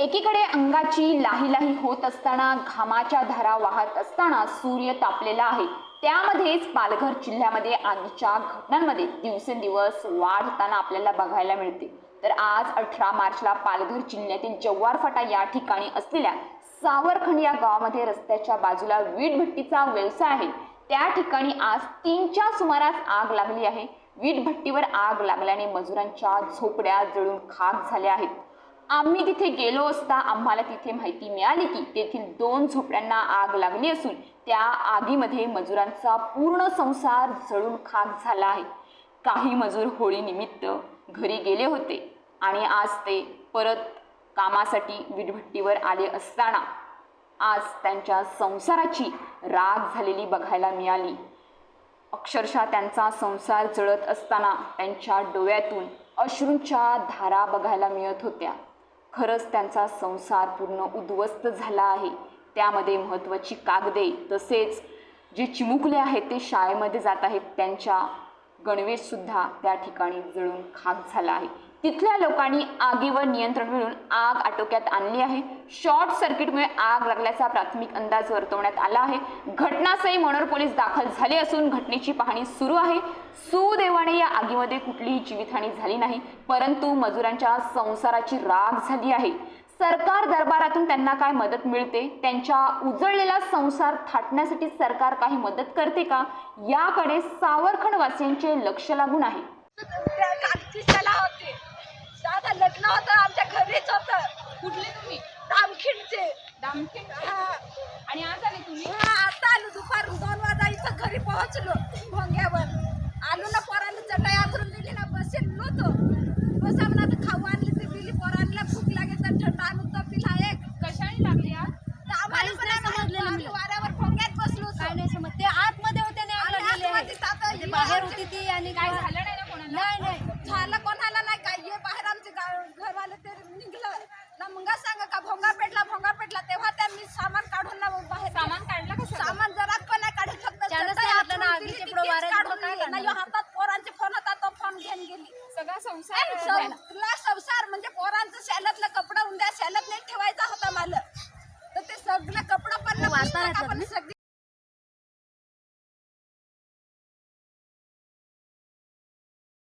एकीकडे अंगाची लाही लाही होत असताना घामाच्या धारा वाहत असताना सूर्य तापलेला आहे. त्यामध्येच पालघर जिल्ह्यामध्ये आगीच्या घटनांमध्ये दिवसेंदिवस वाढ होताना आपल्याला बघायला मिळते. तर आज अठरा मार्चला पालघर जिल्ह्यातील जव्हार फाटा या ठिकाणी असलेल्या सावरखंड या गावामध्ये रस्त्याच्या बाजूला वीट भट्टीचा व्यवसाय आहे. त्या ठिकाणी आज तीनच्या सुमारास आग लागली आहे. वीट भट्टीवर आग लागल्याने मजुरांच्या झोपड्या जळून खाक झाल्या आहेत. आम्ही तिथे गेलो असता आम्हाला तिथे माहिती मिळाली की तेथील दोन झोपड्यांना आग लागली असून त्या आगीमध्ये मजुरांचा पूर्ण संसार जळून खाक झाला आहे. काही मजूर होळीनिमित्त घरी गेले होते आणि आज ते परत कामासाठी विटभट्टीवर आले असताना आज त्यांच्या संसाराची राग झालेली बघायला मिळाली. अक्षरशः त्यांचा संसार जळत असताना त्यांच्या डोळ्यातून अश्रूंच्या धारा बघायला मिळत होत्या. खरंच त्यांचा संसार पूर्ण उद्ध्वस्त झाला आहे. त्यामध्ये महत्त्वाची कागदे तसेच जे चिमुकले आहेत ते शाळेमध्ये जात आहेत. त्यांच्या गणवेशसुद्धा त्या ठिकाणी जळून खाक झाला आहे. तिथल्या लोकांनी आगीवर नियंत्रण मिळून आग आटोक्यात आणली आहे. शॉर्ट सर्किटमुळे आग लागल्याचा प्राथमिक अंदाज वर्तवण्यात आला आहे. घटनास्थळी मनोर पोलीस दाखल झाले असून घटनेची पाहणी सुरू आहे. सुदैवाने या आगीमध्ये कुठलीही जीवितहानी झाली नाही परंतु मजुरांच्या संसाराची राग झाली आहे. सरकार दरबारातून त्यांना काय मदत मिळते? त्यांच्या उजळलेला संसार थाटण्यासाठी सरकार काही मदत करते का? याकडे सावरखंड वासियांचे लक्ष लागून आहे त्या कालची सला होती दादा लग्न होतं आमच्या घरीच होतं. कुठले तुम्ही? दामखिंडचे. दामखिंड? हा. आणि आज आले तुम्ही? हा, आता आलो दुपार दोन वाजा इथं घरी पोहोचलो भोंग्यावर. आलो ना पोरांना चटई आथरून दिली ना बसेल नव्हतो. बस आम्हाला आता खाऊ आणली ती दिली पोरांना. भूक लागेल तर थंड आणून तर पिला एक. कशाने लागली आज? आम्हाला पण नाही समजलं आम्ही वाऱ्यावर भोंग्यात बसलो. काय नाही समज ते आतमध्ये होते आहे. आतमध्ये हे बाहेर होती ती आणि काय झालं नाही ना कोणाला? नाही नाही. झालं कोणाला वालं ते निघलं. ना मुंगा सांगा का? भोंगा पेटला भोंगा पेटला. तेव्हा त्यांनी सामान काढून ना बाहेर सामान काढलं का सामान जरा पण नाही काढत फक्त त्यानंच हातात पोरांचे फोन होता तो फोन घेऊन गेली. सगळा संसार तुला संसार म्हणजे पोरांचं शाळेतलं कपडं उंड्या